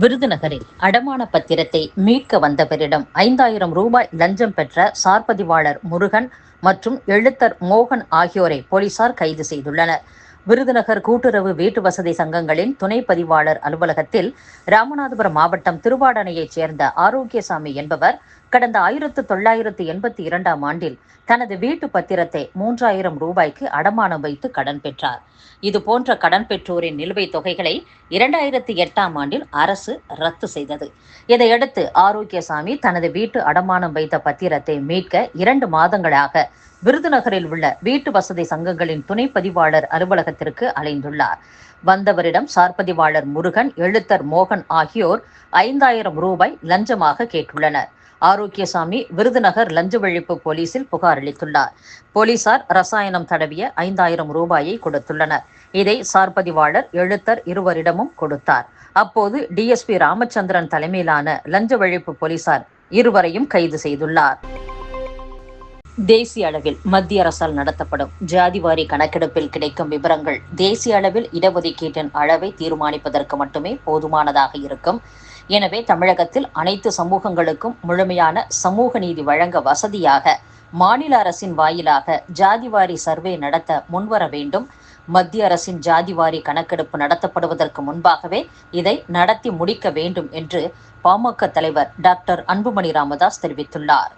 விருதுநகரில் அடமான பத்திரத்தை மீட்க வந்தவரிடம் ஐந்தாயிரம் ரூபாய் லஞ்சம் பெற்ற சார்பதிவாளர் முருகன் மற்றும் எழுத்தர் மோகன் ஆகியோரை போலீசார் கைது செய்துள்ளனர். விருதுநகர் கூட்டுறவு வீட்டு வசதி சங்கங்களின் துணை பதிவாளர் அலுவலகத்தில் ராமநாதபுரம் மாவட்டம் திருவாடனையைச் சேர்ந்த ஆரோக்கியசாமி என்பவர் கடந்த ஆயிரத்து தொள்ளாயிரத்து எண்பத்தி இரண்டாம் ஆண்டில் தனது வீட்டு பத்திரத்தை மூன்றாயிரம் ரூபாய்க்கு அடமானம் வைத்து கடன் பெற்றார். இது போன்ற கடன் பெற்றோரின் நிலுவைத் தொகைகளை இரண்டாயிரத்தி எட்டாம் ஆண்டில் அரசு ரத்து செய்தது. இதையடுத்து ஆரோக்கியசாமி தனது வீட்டு அடமானம் வைத்த பத்திரத்தை மீட்க இரண்டு மாதங்களாக விருதுநகரில் உள்ள வீட்டு வசதி சங்கங்களின் துணை பதிவாளர் அலுவலகத்திற்கு அலைந்துள்ளார். வந்தவரிடம் சார்பதிவாளர் முருகன் எழுத்தர் மோகன் ஆகியோர் ஐந்தாயிரம் ரூபாய் லஞ்சமாக கேட்டுள்ளனர். ஆரோக்கியசாமி விருதுநகர் லஞ்ச ஒழிப்பு போலீசில் புகார் அளித்துள்ளார். போலீசார் ரசாயனம் தடவிய ஐந்தாயிரம் ரூபாயை கொடுத்துள்ளனர். இதை சார்பதிவாளர் எழுத்தர் இருவரிடமும் கொடுத்தார். அப்போது டிஎஸ்பி ராமச்சந்திரன் தலைமையிலான லஞ்ச ஒழிப்பு போலீசார் இருவரையும் கைது செய்துள்ளார். தேசிய அளவில் மத்திய அரசால் நடத்தப்படும் ஜாதிவாரி கணக்கெடுப்பில் கிடைக்கும் விவரங்கள் தேசிய அளவில் இடஒதுக்கீட்டின் அளவை தீர்மானிப்பதற்கு மட்டுமே போதுமானதாக இருக்கும். எனவே தமிழகத்தில் அனைத்து சமூகங்களுக்கும் முழுமையான சமூக நீதி வழங்க வசதியாக மாநில அரசின் வாயிலாக ஜாதிவாரி சர்வே நடத்த முன்வர வேண்டும். மத்திய அரசின் ஜாதிவாரி கணக்கெடுப்பு நடத்தப்படுவதற்கு முன்பாகவே இதை நடத்தி முடிக்க வேண்டும் என்று பாமக தலைவர் டாக்டர் அன்புமணி ராமதாஸ் தெரிவித்துள்ளார்.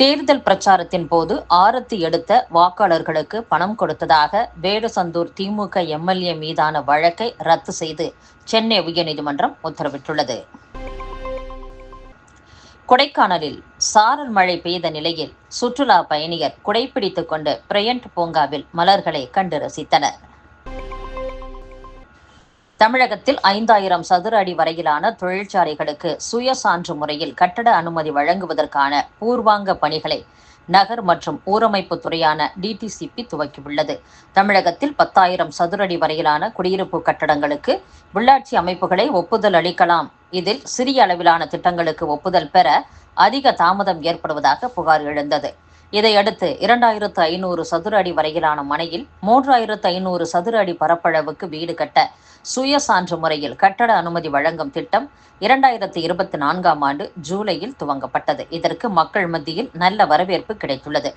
தேர்தல் பிரச்சாரத்தின் போது ஆரத்தி எடுத்த வாக்காளர்களுக்கு பணம் கொடுத்ததாக வேடசந்தூர் திமுக எம்எல்ஏ மீதான வழக்கை ரத்து செய்து சென்னை உயர்நீதிமன்றம் உத்தரவிட்டுள்ளது. கொடைக்கானலில் சாரல் மழை பெய்த நிலையில் சுற்றுலா பயணியர் குடைப்பிடித்துக் கொண்டு பிரையண்ட் பூங்காவில் மலர்களை கண்டு ரசித்தனர். தமிழகத்தில் ஐந்தாயிரம் சதுர அடி வரையிலான தொழிற்சாலைகளுக்கு சுயசான்று முறையில் கட்டட அனுமதி வழங்குவதற்கான பூர்வாங்க பணிகளை நகர் மற்றும் ஊரமைப்பு துறையான டிடிசிபி துவக்கியுள்ளது. தமிழகத்தில் பத்தாயிரம் சதுர அடி வரையிலான குடியிருப்பு கட்டடங்களுக்கு உள்ளாட்சி அமைப்புகளை ஒப்புதல் அளிக்கலாம். இதில் சிறிய அளவிலான திட்டங்களுக்கு ஒப்புதல் பெற அதிக தாமதம் ஏற்படுவதாக புகார் எழுந்தது. இதையடுத்து இரண்டாயிரத்து ஐநூறு சதுர அடி வரையிலான மனையில் மூன்றாயிரத்து ஐநூறு சதுர அடி பரப்பளவுக்கு வீடு கட்ட சுயசான்று முறையில் கட்டட அனுமதி வழங்கும் திட்டம் இரண்டாயிரத்தி இருபத்தி நான்காம் ஆண்டு ஜூலையில் துவங்கப்பட்டது. இதற்கு மக்கள் மத்தியில் நல்ல வரவேற்பு கிடைத்துள்ளது.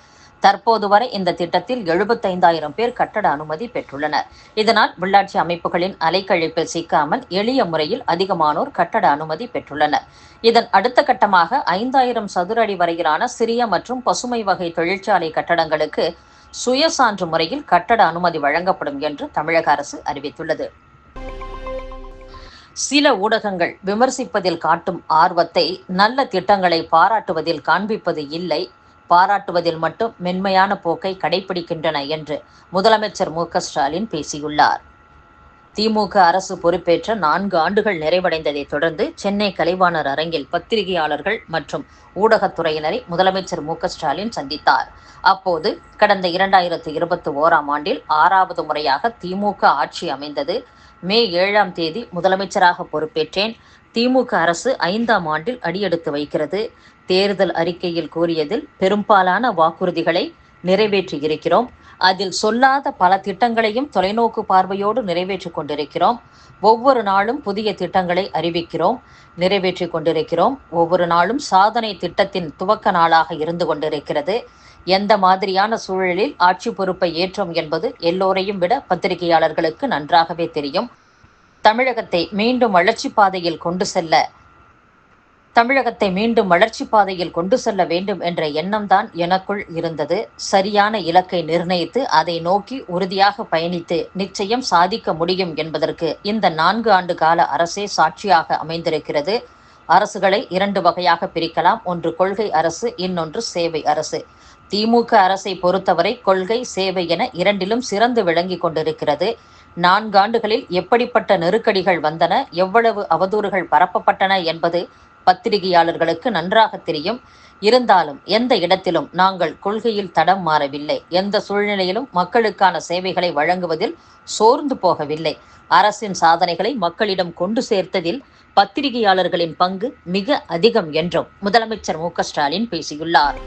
தற்போது வரை இந்த திட்டத்தில் எழுபத்தைந்தாயிரம் பேர் கட்டட அனுமதி பெற்றுள்ளனர். இதனால் உள்ளாட்சி அமைப்புகளின் அலைக்கழிப்பில் சிக்காமல் எளிய முறையில் அதிகமானோர் கட்டட அனுமதி பெற்றுள்ளனர். இதன் அடுத்த கட்டமாக ஐந்தாயிரம் சதுர அடி வரையிலான சிறிய மற்றும் பசுமை வகை தொழிற்சாலை கட்டடங்களுக்கு சுயசான்று முறையில் கட்டட அனுமதி வழங்கப்படும் என்று தமிழக அரசு அறிவித்துள்ளது. சில ஊடகங்கள் விமர்சிப்பதில் காட்டும் ஆர்வத்தை நல்ல திட்டங்களை பாராட்டுவதில் காண்பிப்பது இல்லை. பாராட்டுவதில் மட்டும் மென்மையான போக்கை கடைபிடிக்கின்றன என்று முதலமைச்சர் மு ஸ்டாலின் பேசியுள்ளார். திமுக அரசு பொறுப்பேற்ற நான்கு ஆண்டுகள் நிறைவடைந்ததை தொடர்ந்து சென்னை கலைவாணர் அரங்கில் பத்திரிகையாளர்கள் மற்றும் ஊடகத்துறையினரை முதலமைச்சர் மு ஸ்டாலின் சந்தித்தார். அப்போது கடந்த இரண்டாயிரத்து இருபத்தி ஓராம் ஆண்டில் ஆறாவது முறையாக திமுக ஆட்சி அமைந்தது. மே ஏழாம் தேதி முதலமைச்சராக பொறுப்பேற்றேன். திமுக அரசு ஐந்தாம் ஆண்டில் அடியெடுத்து வைக்கிறது. தேர்தல் அறிக்கையில் கூறியதில் பெரும்பாலான வாக்குறுதிகளை நிறைவேற்றி இருக்கிறோம். அதில் சொல்லாத பல திட்டங்களையும் தொலைநோக்கு பார்வையோடு நிறைவேற்றிக் கொண்டிருக்கிறோம். ஒவ்வொரு நாளும் புதிய திட்டங்களை அறிவிக்கிறோம் நிறைவேற்றி கொண்டிருக்கிறோம். ஒவ்வொரு நாளும் சாதனை திட்டத்தின் துவக்க நாளாக இருந்து கொண்டிருக்கிறது. எந்த மாதிரியான சூழலில் ஆட்சி பொறுப்பை ஏற்றோம் என்பது எல்லோரையும் விட பத்திரிகையாளர்களுக்கு நன்றாகவே தெரியும். தமிழகத்தை மீண்டும் வளர்ச்சி பாதையில் கொண்டு செல்ல தமிழகத்தை மீண்டும் வளர்ச்சி பாதையில் கொண்டு செல்ல வேண்டும் என்ற எண்ணம்தான் எனக்குள் இருந்தது. சரியான இலக்கை நிர்ணயித்து அதை நோக்கி உறுதியாக பயணித்து நிச்சயம் சாதிக்க முடியும் என்பதற்கு இந்த நான்கு ஆண்டு கால அரசே சாட்சியாக அமைந்திருக்கிறது. அரசுகளை இரண்டு வகையாக பிரிக்கலாம். ஒன்று கொள்கை அரசு இன்னொன்று சேவை அரசு. திமுக அரசை பொறுத்தவரை கொள்கை சேவை என இரண்டிலும் சிறந்து விளங்கி கொண்டிருக்கிறது. நான்காண்டுகளில் எப்படிப்பட்ட நெருக்கடிகள் வந்தன எவ்வளவு அவதூறுகள் பரப்பப்பட்டன என்பது பத்திரிகையாளர்களுக்கு நன்றாக தெரியும். இருந்தாலும் எந்த இடத்திலும் நாங்கள் கொள்கையில் தடம் மாறவில்லை. எந்த சூழ்நிலையிலும் மக்களுக்கான சேவைகளை வழங்குவதில் சோர்ந்து போகவில்லை. அரசின் சாதனைகளை மக்களிடம் கொண்டு சேர்த்ததில் பத்திரிகையாளர்களின் பங்கு மிக அதிகம் என்றும் முதலமைச்சர் மு ஸ்டாலின் பேசியுள்ளார்.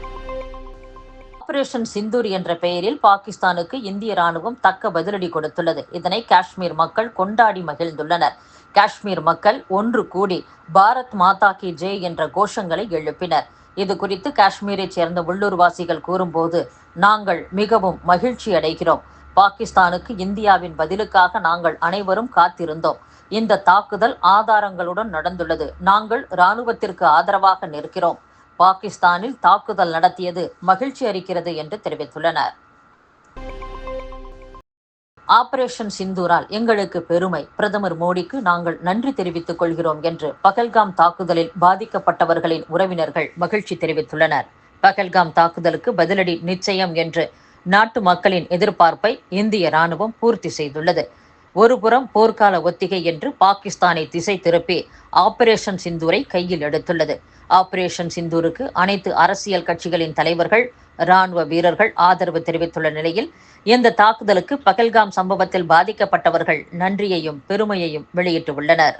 ஆபரேஷன் சிந்தூர் என்ற பெயரில் பாகிஸ்தானுக்கு இந்திய ராணுவம் தக்க பதிலடி கொடுத்துள்ளது. இதனை காஷ்மீர் மக்கள் கொண்டாடி மகிழ்ந்துள்ளனர். காஷ்மீர் மக்கள் ஒன்று கூடி பாரத் மாதா கி ஜெய் என்ற கோஷங்களை எழுப்பினர். இது குறித்து காஷ்மீரைச் சேர்ந்த உள்ளூர்வாசிகள் கூறும்போது நாங்கள் மிகவும் மகிழ்ச்சி அடைகிறோம். பாகிஸ்தானுக்கு இந்தியாவின் பதிலுக்காக நாங்கள் அனைவரும் காத்திருந்தோம். இந்த தாக்குதல் ஆதாரங்களுடன் நடந்துள்ளது. நாங்கள் இராணுவத்திற்கு ஆதரவாக நிற்கிறோம். பாகிஸ்தானில் தாக்குதல் நடத்தியது மகிழ்ச்சி அளிக்கிறது என்று தெரிவித்துள்ளனர். ஆபரேஷன் சிந்தூரால் எங்களுக்கு பெருமை. பிரதமர் மோடிக்கு நாங்கள் நன்றி தெரிவித்துக் கொள்கிறோம் என்று பகல்காம் தாக்குதலில் பாதிக்கப்பட்டவர்களின் உறவினர்கள் மகிழ்ச்சி தெரிவித்துள்ளனர். பகல்காம் தாக்குதலுக்கு பதிலடி நிச்சயம் என்று நாட்டு மக்களின் எதிர்பார்ப்பை இந்திய ராணுவம் பூர்த்தி செய்துள்ளது. ஒருபுறம் போர்க்கால ஒத்திகை என்று பாகிஸ்தானை திசை திருப்பி ஆபரேஷன் சிந்தூரை கையில் எடுத்துள்ளது. ஆபரேஷன் சிந்தூருக்கு அனைத்து அரசியல் கட்சிகளின் தலைவர்கள் ராணுவ வீரர்கள் ஆதரவு தெரிவித்துள்ள நிலையில் இந்த தாக்குதலுக்கு பகல்காம் சம்பவத்தில் பாதிக்கப்பட்டவர்கள் நன்றியையும் பெருமையையும் வெளியிட்டுள்ளனர்.